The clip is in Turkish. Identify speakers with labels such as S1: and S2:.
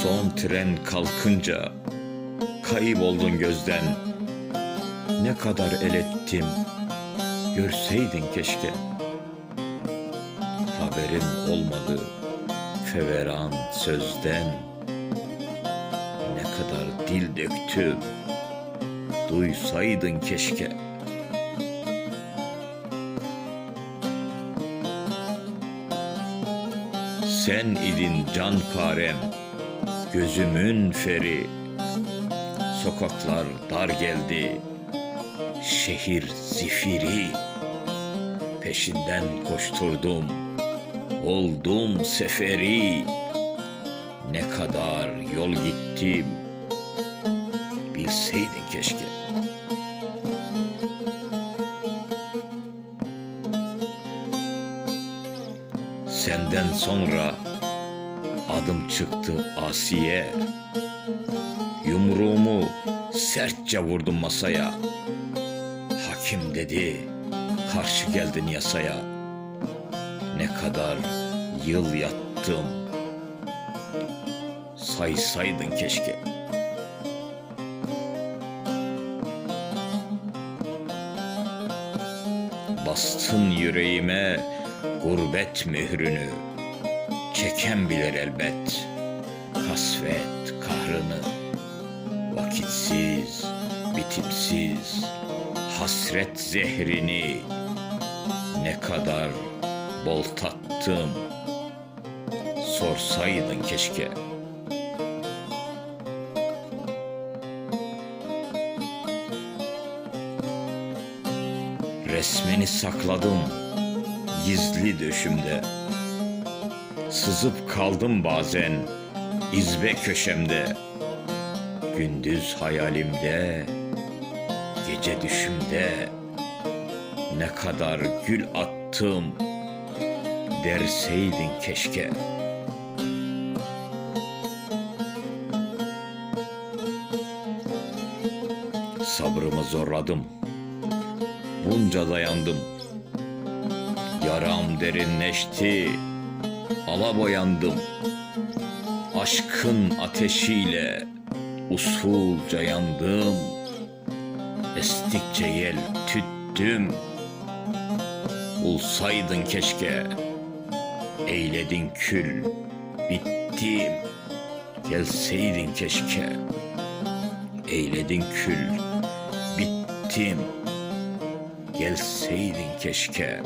S1: Tren kalkınca kayboldun gözden. Ne kadar el ettim, görseydin keşke. Haberim olmadı feveran sözden. Ne kadar dil döktüm, duysaydın keşke. Sen idin can parem, gözümün feri. Sokaklar dar geldi, şehir zifiri. Peşinden koşturdum, oldum seferi. Ne kadar yol gittim, bilseydin keşke. Senden sonra adım çıktı Asiye. Yumruğumu sertçe vurdum masaya. Hakim dedi, karşı geldin yasaya. Ne kadar yıl yattım. Saysaydın keşke. Bastın yüreğime gurbet mührünü. Çeken bilir elbet kasvet kahrını. Vakitsiz, bitimsiz, hasret zehrini ne kadar bol tattım. Sorsaydın keşke. Resmini sakladım gizli döşümde. Sızıp kaldım bazen izbe köşemde. Gündüz hayalimde, gece düşümde. Ne kadar gül attım, derseydin keşke. Sabrımı zorladım, bunca dayandım. Yaram derinleşti, alaboyandım. Aşkın ateşiyle usulca yandım. Estikçe yel tüttüm. Bulsaydın keşke, eyledin kül, bittim. Gelseydin keşke, eyledin kül, bittim. Gelseydin keşke.